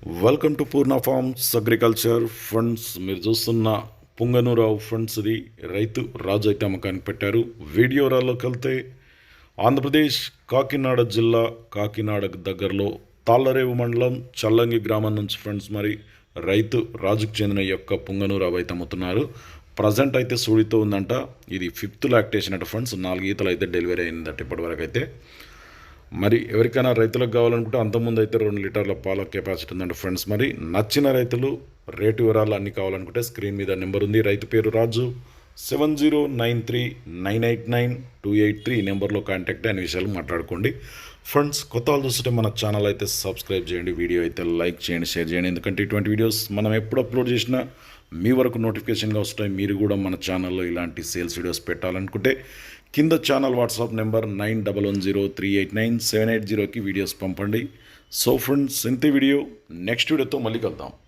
Welcome to Purna farms agriculture funds మీరు చూస్తున్న పుంగనూరావు funds ఇది రైతు రాజు అయితే అమ్మకానికి పెట్టారు వీడియోరాల్లోకి వెళ్తే ఆంధ్రప్రదేశ్ కాకినాడ జిల్లా కాకినాడ దగ్గరలో తాళ్ళరేవు మండలం చల్లంగి గ్రామం నుంచి ఫ్రెండ్స్ మరి రైతు రాజుకు చెందిన యొక్క పుంగనూరావు అయితే అమ్ముతున్నారు. ప్రజెంట్ అయితే సూడితో ఉందంట. ఇది ఫిఫ్త్ లాక్టేషన్ అట ఫండ్స్ నాలుగు ఈతలు అయితే డెలివరీ అయిందట ఇప్పటివరకు అయితే. మరి ఎవరికైనా రైతులకు కావాలనుకుంటే అంతకుముందు అయితే రెండు లీటర్ల పాల కెపాసిటీ ఉందండి ఫ్రెండ్స్. మరి నచ్చిన రైతులు రేటు వివరాలు అన్నీ కావాలనుకుంటే స్క్రీన్ మీద నెంబర్ ఉంది. రైతు పేరు Raju. Seven zero nine three nine eight nine two eight three ఈ నెంబర్లో కాంటాక్ట్ అయిన విషయాలు మాట్లాడుకోండి. ఫ్రెండ్స్ కొత్త వాళ్ళు చూస్తుంటే మన ఛానల్ అయితే సబ్స్క్రైబ్ చేయండి వీడియో అయితే లైక్ చేయండి షేర్ చేయండి. ఎందుకంటే ఇటువంటి వీడియోస్ మనం ఎప్పుడు అప్లోడ్ చేసినా మీ వరకు నోటిఫికేషన్గా వస్తాయి. మీరు కూడా మన ఛానల్లో ఇలాంటి సేల్స్ వీడియోస్ పెట్టాలనుకుంటే కింద channel WhatsApp number nine double one zero three eight nine seven eight జీరోకి వీడియోస్ పంపండి. సో ఫ్రెండ్స్ ఇంతే వీడియో నెక్స్ట్ వీడియోతో మళ్ళీ కలుద్దాం.